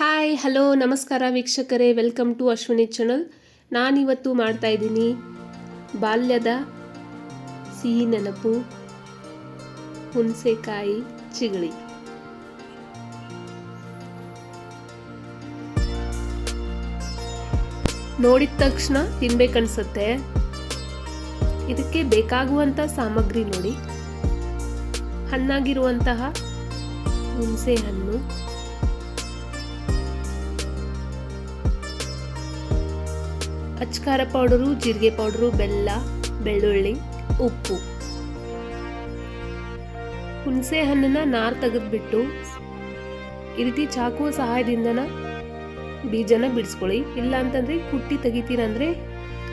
Hi hello ನಮಸ್ಕಾರ ವೀಕ್ಷಕರೇ. Welcome to Ashwini channel ನಾನಿವತ್ತು ಮಾಡ್ತಾ ಇದ್ದೀನಿ ಬಾಲ್ಯದ ಸಿಹಿ ನೆನಪು ಹುಣಸೆಕಾಯಿ ಚಿಗಳಿ ನೋಡಿದ ತಕ್ಷಣ ತಿನ್ಬೇಕನ್ಸುತ್ತೆ ಇದಕ್ಕೆ ಬೇಕಾಗುವಂಥ ಸಾಮಗ್ರಿ ನೋಡಿ. ಹಣ್ಣಾಗಿರುವಂತಹ ಹುಣಸೆ ಹಣ್ಣು ಅಚ್ಕಾರ ಪೌಡರು, ಜೀರಿಗೆ ಪೌಡರು, ಬೆಲ್ಲ, ಬೆಳ್ಳುಳ್ಳಿ, ಉಪ್ಪು. ಹುಣಸೆ ಹಣ್ಣನ್ನ ನಾರು ತೆಗೆದ್ಬಿಟ್ಟು ಈ ರೀತಿ ಚಾಕುವ ಸಹಾಯದಿಂದನ ಬೀಜನ ಬಿಡಿಸ್ಕೊಳ್ಳಿ. ಇಲ್ಲ ಅಂತಂದ್ರೆ ಕುಟ್ಟಿ ತೆಗಿತೀರಂದ್ರೆ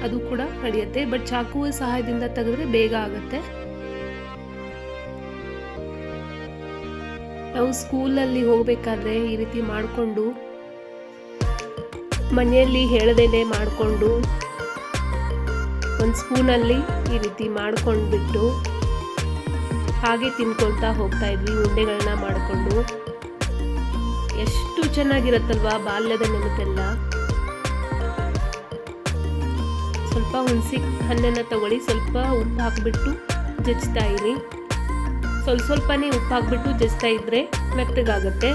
ಅದು ಕೂಡ ನಡೆಯುತ್ತೆ. ಬಟ್ ಚಾಕುವ ಸಹಾಯದಿಂದ ತೆಗೆದ್ರೆ ಬೇಗ ಆಗುತ್ತೆ. ನಾವು ಸ್ಕೂಲಲ್ಲಿ ಹೋಗಬೇಕಾದ್ರೆ ಈ ರೀತಿ ಮಾಡಿಕೊಂಡು ಮನೆಯಲ್ಲಿ ಹೇಳದೇನೆ ಮಾಡಿಕೊಂಡು ಒಂದು ಸ್ಪೂನಲ್ಲಿ ಈ ರೀತಿ ಮಾಡ್ಕೊಂಡ್ಬಿಟ್ಟು ಹಾಗೆ ತಿನ್ಕೊಳ್ತಾ ಹೋಗ್ತಾ ಇದ್ವಿ ಉಂಡೆಗಳನ್ನ ಮಾಡಿಕೊಂಡು. ಎಷ್ಟು ಚೆನ್ನಾಗಿರುತ್ತಲ್ವಾ ಬಾಲ್ಯದ ನೆನಪೆಲ್ಲ. ಸ್ವಲ್ಪ ಹುಣಸಿ ಹಣ್ಣನ್ನು ತಗೊಳ್ಳಿ, ಸ್ವಲ್ಪ ಉಪ್ಪು ಹಾಕಿಬಿಟ್ಟು ಜಜ್ತಾ ಇರಿ. ಸ್ವಲ್ಪ ಸ್ವಲ್ಪನೇ ಉಪ್ಪು ಹಾಕಿಬಿಟ್ಟು ಜಜ್ತಾ ಇದ್ರೆ ಮೆತ್ತಗಾಗುತ್ತೆ.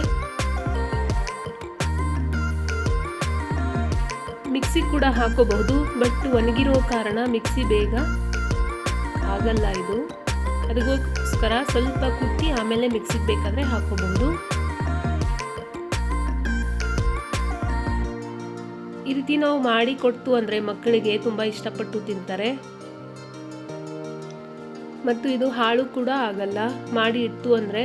ಮಿಕ್ಸಿ ಕೂಡ ಹಾಕೋಬಹುದು ಬಟ್ ಒಣಗಿರೋ ಕಾರಣ ಮಿಕ್ಸಿ ಬೇಗ ಆಗಲ್ಲ ಇದು. ಅದಕ್ಕೋಸ್ಕರ ಸ್ವಲ್ಪ ಕುಟ್ಟಿ ಆಮೇಲೆ ಮಿಕ್ಸಿಗೆ ಬೇಕಾದ್ರೆ ಹಾಕೋಬಹುದು. ಈ ರೀತಿ ನಾವು ಮಾಡಿ ಕೊಡ್ತು ಅಂದರೆ ಮಕ್ಕಳಿಗೆ ತುಂಬ ಇಷ್ಟಪಟ್ಟು ತಿಂತಾರೆ. ಮತ್ತು ಇದು ಹಾಳು ಕೂಡ ಆಗಲ್ಲ. ಮಾಡಿ ಇಟ್ಟು ಅಂದರೆ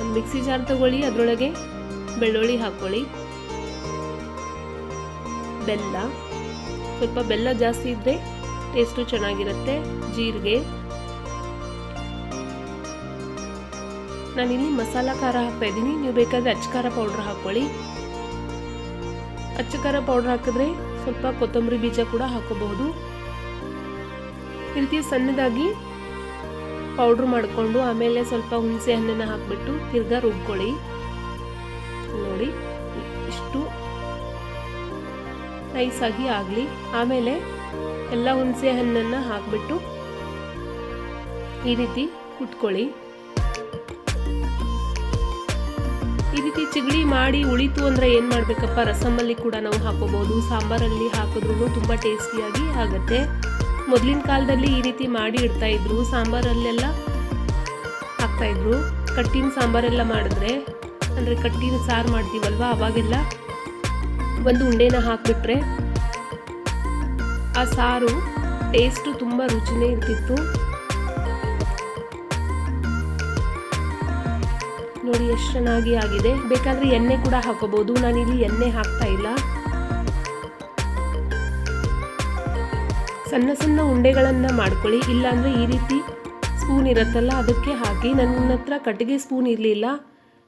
ಒಂದು ಮಿಕ್ಸಿ ಜಾರ್ ತಗೊಳ್ಳಿ, ಅದರೊಳಗೆ ಬೆಳ್ಳುಳ್ಳಿ ಹಾಕೊಳ್ಳಿ. ಬೆಲ್ಲ. ಸ್ವಲ್ಪ ಬೆಲ್ಲ ಜಾಸ್ತಿ ಇದ್ದರೆ ಟೇಸ್ಟು ಚೆನ್ನಾಗಿರುತ್ತೆ, ಜೀರಿಗೆ. ನಾನಿಲ್ಲಿ ಮಸಾಲ ಖಾರ ಹಾಕ್ತಾ ಇದ್ದೀನಿ. ನೀವು ಬೇಕಾದರೆ ಅಚ್ಚ ಖಾರ ಪೌಡ್ರ್ ಹಾಕ್ಕೊಳ್ಳಿ. ಅಚ್ಚ ಖಾರ ಪೌಡ್ರ್ ಹಾಕಿದ್ರೆ ಸ್ವಲ್ಪ ಕೊತ್ತಂಬರಿ ಬೀಜ ಕೂಡ ಹಾಕೋಬಹುದು ಈ ರೀತಿ ಸಣ್ಣದಾಗಿ ಪೌಡ್ರ್ ಮಾಡಿಕೊಂಡು ಆಮೇಲೆ ಸ್ವಲ್ಪ ಹುಣಸೆ ಹಣ್ಣನ್ನು ಹಾಕಿಬಿಟ್ಟು ತಿರ್ಗಾ ರುಬ್ಕೊಳ್ಳಿ. ನೋಡಿ, ಇಷ್ಟು ನೈಸಾಗಿ ಆಗಲಿ, ಆಮೇಲೆ ಎಲ್ಲ ಹುಣಸೆ ಹಣ್ಣನ್ನು ಹಾಕಿಬಿಟ್ಟು ಈ ರೀತಿ ಕುಟ್ಕೊಳ್ಳಿ. ಈ ರೀತಿ ಚಿಗಳಿ ಮಾಡಿ ಉಳಿತು ಅಂದರೆ ಏನು ಮಾಡಬೇಕಪ್ಪ? ರಸಮಲ್ಲಿ ಕೂಡ ನಾವು ಹಾಕೋಬೋದು. ಸಾಂಬಾರಲ್ಲಿ ಹಾಕಿದ್ರೂ ತುಂಬ ಟೇಸ್ಟಿಯಾಗಿ ಆಗುತ್ತೆ. ಮೊದಲಿನ ಕಾಲದಲ್ಲಿ ಈ ರೀತಿ ಮಾಡಿ ಇಡ್ತಾಯಿದ್ರು ಸಾಂಬಾರಲ್ಲೆಲ್ಲ ಹಾಕ್ತಾಯಿದ್ರು ಕಟ್ಟಿನ ಸಾಂಬಾರೆಲ್ಲ ಮಾಡಿದ್ರೆ, ಅಂದರೆ ಕಟ್ಟಿನ ಸಾರು ಮಾಡ್ತೀವಲ್ವ? ಅವಾಗೆಲ್ಲ ಒಂದು ಉಂಡೆನ ಹಾಕಿಬಿಟ್ರೆ ಆ ಸಾರು ಟೇಸ್ಟು ತುಂಬ ರುಚಿನೇ ಇರ್ತಿತ್ತು. ನೋಡಿ ಎಷ್ಟು ಚೆನ್ನಾಗಿ ಆಗಿದೆ. ಬೇಕಾದರೆ ಎಣ್ಣೆ ಕೂಡ ಹಾಕೋಬಹುದು ನಾನಿಲ್ಲಿ ಎಣ್ಣೆ ಹಾಕ್ತಾ ಇಲ್ಲ. ಸಣ್ಣ ಸಣ್ಣ ಉಂಡೆಗಳನ್ನು ಮಾಡ್ಕೊಳ್ಳಿ. ಇಲ್ಲಾಂದರೆ ಈ ರೀತಿ ಸ್ಪೂನ್ ಇರುತ್ತಲ್ಲ, ಅದಕ್ಕೆ ಹಾಕಿ. ನನ್ನ ಹತ್ರ ಕಟ್ಟಿಗೆ ಸ್ಪೂನ್ ಇರಲಿಲ್ಲ.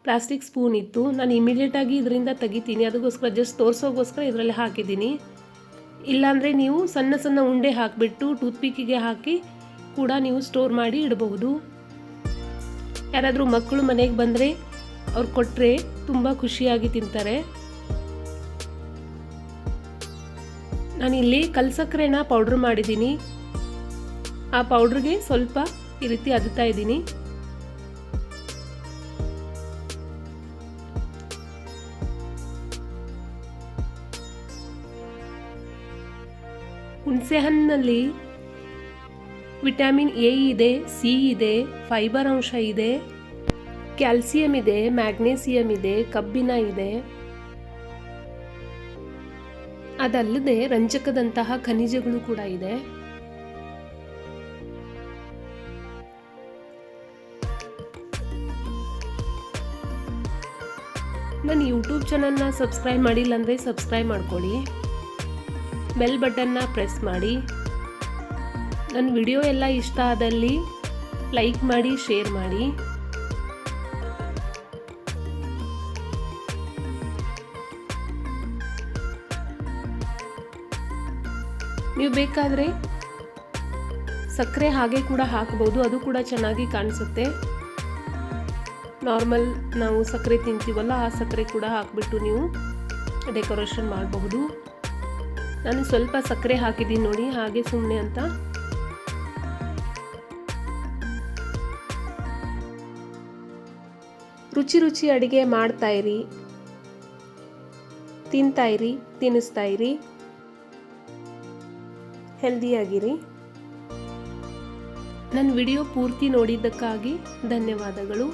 ಪ್ಲಾಸ್ಟಿಕ್ ಸ್ಪೂನ್ ಇತ್ತು. ನಾನು ಇಮಿಡಿಯೇಟಾಗಿ ಇದರಿಂದ ತೆಗಿತೀನಿ. ಅದಕ್ಕೋಸ್ಕರ ಜಸ್ಟ್ ತೋರಿಸೋಗೋಸ್ಕರ ಇದರಲ್ಲಿ ಹಾಕಿದ್ದೀನಿ. ಇಲ್ಲಾಂದರೆ ನೀವು ಸಣ್ಣ ಸಣ್ಣ ಉಂಡೆ ಹಾಕಿಬಿಟ್ಟು ಟೂತ್ಪಿಕ್ಕಿಗೆ ಹಾಕಿ ಕೂಡ ನೀವು ಸ್ಟೋರ್ ಮಾಡಿ ಇಡಬಹುದು. ಯಾರಾದರೂ ಮಕ್ಕಳು ಮನೆಗೆ ಬಂದರೆ ಅವ್ರು ಕೊಟ್ಟರೆ ತುಂಬ ಖುಷಿಯಾಗಿ ತಿಂತಾರೆ. ನಾನಿಲ್ಲಿ ಕಲ್ಸಕ್ಕರೆನ ಪೌಡ್ರ್ ಮಾಡಿದ್ದೀನಿ. ಆ ಪೌಡ್ರಿಗೆ ಸ್ವಲ್ಪ ಈ ರೀತಿ ಅದುತ್ತಾ ಇದ್ದೀನಿ. ಹುಣಸೆ ಹಣ್ಣಿನಲ್ಲಿ ವಿಟಮಿನ್ ಎ ಇದೆ, ಸಿ ಇದೆ, ಫೈಬರ್ ಅಂಶ ಇದೆ, ಕ್ಯಾಲ್ಸಿಯಂ ಇದೆ, ಮ್ಯಾಗ್ನೇಸಿಯಂ ಇದೆ ಕಬ್ಬಿಣ ಇದೆ. ಅದಲ್ಲದೆ ರಂಜಕದಂತಹ ಖನಿಜಗಳು ಕೂಡ ಇದೆ. ನನ್ನ ಯೂಟ್ಯೂಬ್ ಚಾನಲ್ನ ಸಬ್ಸ್ಕ್ರೈಬ್ ಮಾಡಿಲ್ಲ ಅಂದರೆ ಸಬ್ಸ್ಕ್ರೈಬ್ ಮಾಡ್ಕೊಳ್ಳಿ. ಬೆಲ್ ಬಟನ್ನ ಪ್ರೆಸ್ ಮಾಡಿ. ನನ್ನ ವಿಡಿಯೋ ಎಲ್ಲ ಇಷ್ಟ ಆದಲ್ಲಿ ಲೈಕ್ ಮಾಡಿ ಶೇರ್ ಮಾಡಿ. ನೀವು ಬೇಕಾದರೆ ಸಕ್ಕರೆ ಹಾಗೆ ಕೂಡ ಹಾಕಬಹುದು ಅದು ಕೂಡ ಚೆನ್ನಾಗಿ ಕಾಣಿಸುತ್ತೆ. ನಾರ್ಮಲ್ ನಾವು ಸಕ್ಕರೆ ತಿಂತೀವಲ್ಲ, ಆ ಸಕ್ಕರೆ ಕೂಡ ಹಾಕಿಬಿಟ್ಟು ನೀವು ಡೆಕೋರೇಷನ್ ಮಾಡಬಹುದು. ನಾನು ಸ್ವಲ್ಪ ಸಕ್ಕರೆ ಹಾಕಿದ್ದೀನಿ ನೋಡಿ, ಹಾಗೆ ಸುಮ್ಮನೆ ಅಂತ. ರುಚಿ ರುಚಿ ಅಡುಗೆ ಇರಿ. ತಿನ್ನಿಸ್ತಾ ಇರಿ. ಹೆಲ್ದಿಯಾಗಿರಿ ನನ್ನ ವಿಡಿಯೋ ಪೂರ್ತಿ ನೋಡಿದ್ದಕ್ಕಾಗಿ ಧನ್ಯವಾದಗಳು.